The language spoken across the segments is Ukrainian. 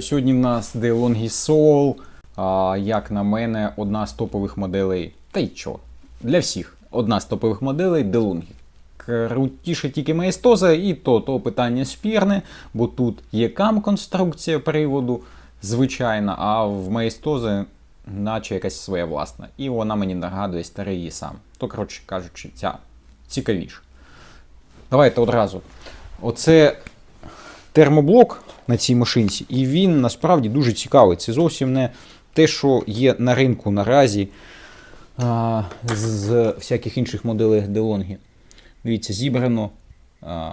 Сьогодні в нас DeLonghi Soul, а, як на мене, одна з топових моделей. Та й чого? Для всіх. Одна з топових моделей DeLonghi. Крутіше тільки маєстоза, і то, то питання спірне, бо тут є кам-конструкція приводу, звичайна, а в маєстоза наче якась своя власна. І вона мені нагадує старий її сам. То, коротше кажучи, ця цікавіша. Давайте одразу. Оце термоблок на цій машинці, і він насправді дуже цікавий. Це зовсім не те, що є на ринку наразі а, з, всяких інших моделей DeLonghi. Дивіться, зібрано а,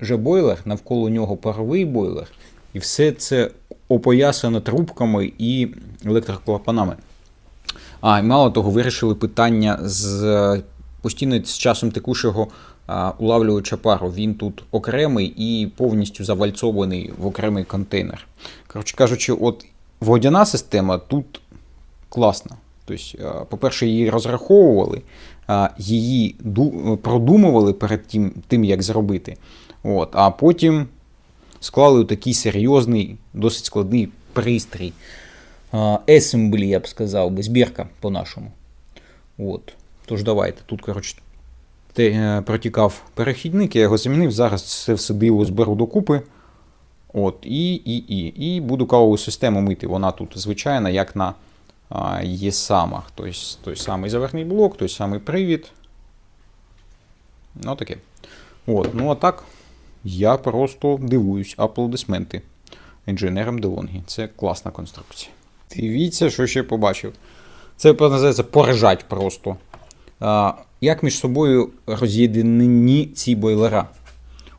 вже бойлер, навколо нього паровий бойлер, і все це опоясано трубками і електроклапанами. А, і мало того, вирішили питання з е, постійно з часом текущого а, улавлювача пару. Він тут окремий і повністю завальцований в окремий контейнер. Коротше кажучи, от водяна система тут класна. Тобто, по-перше, її розраховували, її продумували перед тим, тим як зробити. От, а потім склали такий серйозний, досить складний пристрій. Assembly, я б сказав, би, збірка по-нашому. От. Тож давайте. Тут, коротше, протікав перехідник, я його замінив. Зараз це все диво зберу докупи. От, і, і, і, і буду кавову систему мити. Вона тут звичайна, як на ЄСАМах. Тобто той самий заверхній блок, той самий привід. Ну таке. От, ну а так, я просто дивуюсь. Аплодисменти інженерам DeLonghi. Це класна конструкція. Дивіться, що ще побачив. Це називається поржать просто. Як між собою роз'єднані ці бойлера.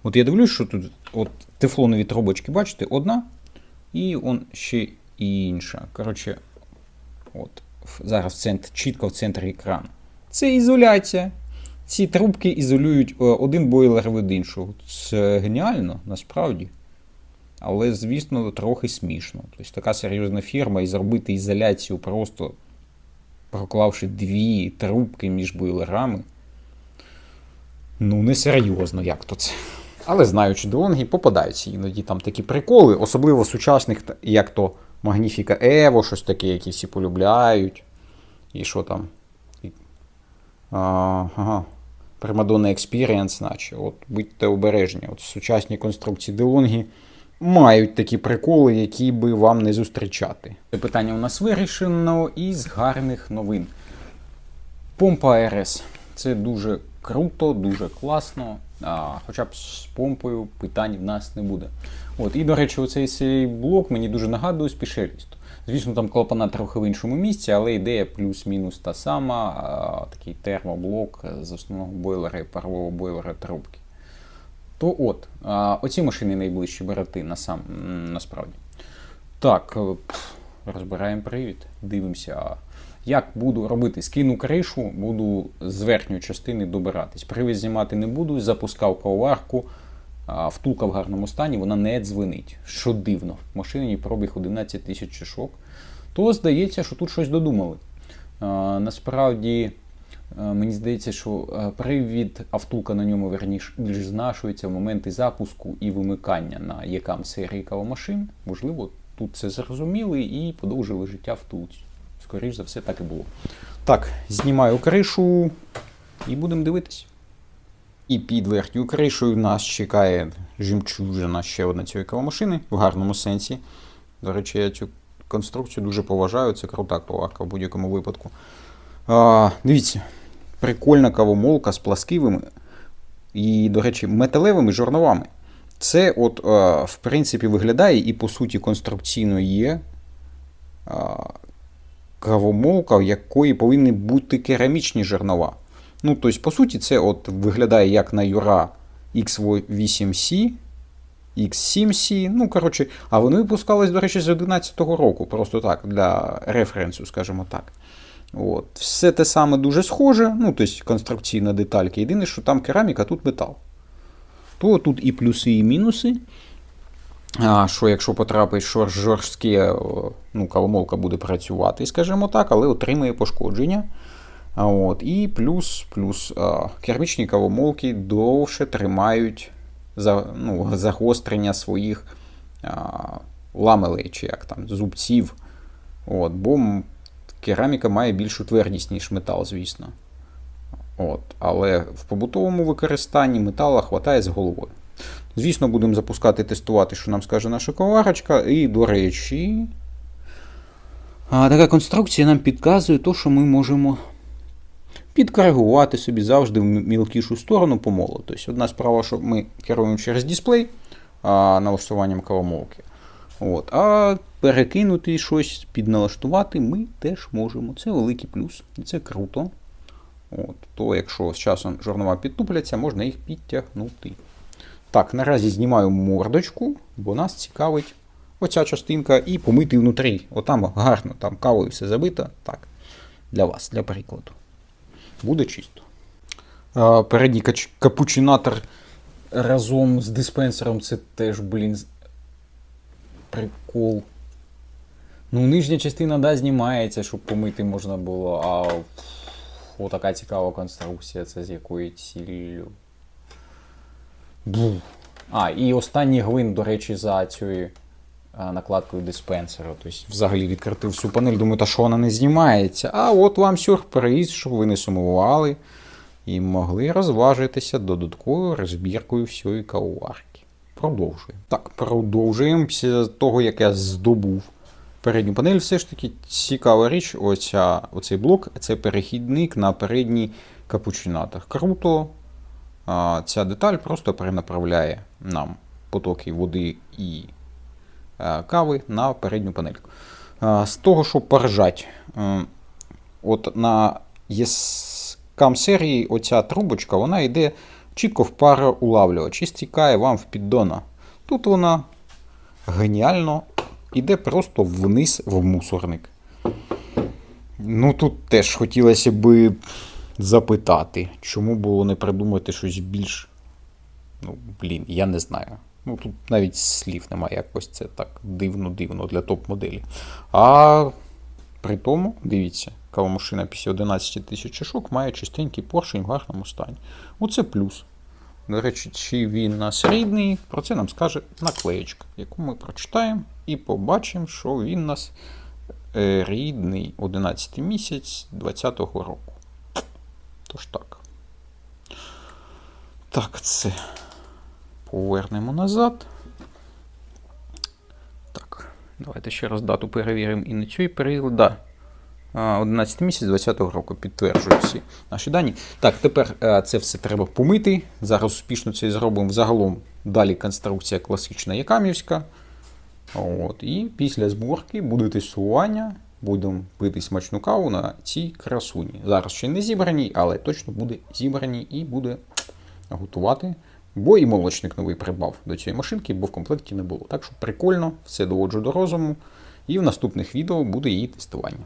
От я дивлюсь, що тут от тефлонові трубочки, бачите, одна, і он ще інша. Коротше, от, зараз в центр, чітко в центрі екрану. Це ізоляція. Ці трубки ізолюють е, один бойлер від іншого. Це геніально, насправді. Але, звісно, трохи смішно. Тобто така серйозна фірма і зробити ізоляцію просто проклавши дві трубки між бойлерами. Ну, несерйозно, як то це. Але знаючи DeLonghi, попадаються іноді там такі приколи, особливо сучасних, як то Magnifica Evo, щось таке, які всі полюбляють. І що там? Ага. Primadonna Experience, наче. От будьте обережні. От сучасні конструкції DeLonghi мають такі приколи, які би вам не зустрічати. Це питання у нас вирішено із гарних новин. Помпа РС. Це дуже круто, дуже класно. А, хоча б з помпою питань в нас не буде. От, і, до речі, оцей цей блок мені дуже нагадує спішелісту. Звісно, там клапана трохи в іншому місці, але ідея плюс-мінус та сама. А, такий термоблок з основного бойлера і парового бойлера трубки. То от, оці машини найближчі брати насам, м, насправді. Так, е, розбираємо привід, дивимося. Як буду робити? Скину кришу, буду з верхньої частини добиратись. Привід знімати не буду, запускав кавоварку, а, втулка в гарному стані, вона не дзвенить. Що дивно, в машині пробіг 11 тисяч чашок. То здається, що тут щось додумали. Насправді, мені здається, що е, привід, а втулка на ньому верніше знашується в моменти запуску і вимикання на єкам серії кавомашин. Можливо, тут це зрозуміли і подовжили життя втулці. Скоріше за все, так і було. Так, знімаю кришу і будемо дивитись. І під верхньою кришею нас чекає жемчужина ще одна цієї кавомашини в гарному сенсі. До речі, я цю конструкцію дуже поважаю. Це крута каварка в будь-якому випадку. А, дивіться, прикольна кавомолка з пласкивими і, до речі, металевими жорновами. Це, от, в принципі, виглядає і по суті конструкційно є кавомолка, в якої повинні бути керамічні жернова. Ну, тобто, по суті, це от виглядає як на Юра X8C, X7C. Ну, коротше, а вони випускались, до речі, з 2011 року, просто так, для референсу, скажімо так. От. Все те саме дуже схоже, ну, тобто конструкційна деталька. Єдине, що там кераміка, тут метал. То тут і плюси, і мінуси. А, що якщо потрапить жорстке, ну, кавомолка буде працювати, скажімо так, але отримає пошкодження. А От, і плюс, плюс а, керамічні кавомолки довше тримають за, ну, загострення своїх а, ламелей, чи як там, зубців. От, бо кераміка має більшу твердість, ніж метал, звісно. От, але в побутовому використанні метала хватає з головою. Звісно, будемо запускати тестувати, що нам скаже наша коварочка. І, до речі, така конструкція нам підказує те, що ми можемо підкоригувати собі завжди в мілкішу сторону помолу. Тобто одна справа, що ми керуємо через дисплей а, налаштуванням кавомолки. От, а перекинути щось, підналаштувати ми теж можемо. Це великий плюс, і це круто. От, то якщо з часом жорнова підтупляться, можна їх підтягнути. Так, наразі знімаю мордочку, бо нас цікавить оця частинка і помити внутрі. Отам гарно, там кавою все забито. Так, для вас, для прикладу. Буде чисто. Передній капучинатор разом з диспенсером це теж, блін, прикол. Ну, нижня частина, да, знімається, щоб помити можна було, а пф, отака цікава конструкція, це з якою ціллю. А, і останній гвинт, до речі, за цією накладкою диспенсера. Тобто, взагалі відкритив всю панель, думаю, та що вона не знімається. А от вам сюрприз, щоб ви не сумували і могли розважитися додатковою розбіркою всієї кавоварки. Продовжуємо. Так, продовжуємо. Після того, як я здобув передню панель, все ж таки цікава річ, оця, оцей блок це перехідник на передній капучинатор. Круто. А, Ця деталь просто перенаправляє нам потоки води і е, кави на передню панельку. А, З того, що поржать, е, от на єскам серії оця трубочка, вона йде чітко в пароулавлювач і стікає вам в піддона. Тут вона геніально йде просто вниз в мусорник. Ну тут теж хотілося би запитати, чому було не придумати щось більш. Ну, блін, я не знаю. Ну тут навіть слів немає, якось це так дивно-дивно для топ-моделі. А при тому, дивіться, кавомашина після 11 тисяч чашок має чистенький поршень в гарному стані. Оце плюс. До речі, чи він нас рідний, про це нам скаже наклеєчка, яку ми прочитаємо і побачимо, що він нас е, рідний 11 місяць 2020 року. Тож так. Так, це повернемо назад. Так, давайте ще раз дату перевіримо і на цій період. Да. А, 11 місяць 2020 року підтверджую всі наші дані. Так, тепер е, це все треба помити. Зараз успішно це зробимо. Загалом далі конструкція класична якамівська. От, і після зборки буде тестування. Будемо пити смачну каву на цій красуні. Зараз ще не зібрані, але точно буде зібрані і буде готувати. Бо і молочник новий придбав до цієї машинки, бо в комплекті не було. Так що прикольно, все доводжу до розуму. І в наступних відео буде її тестування.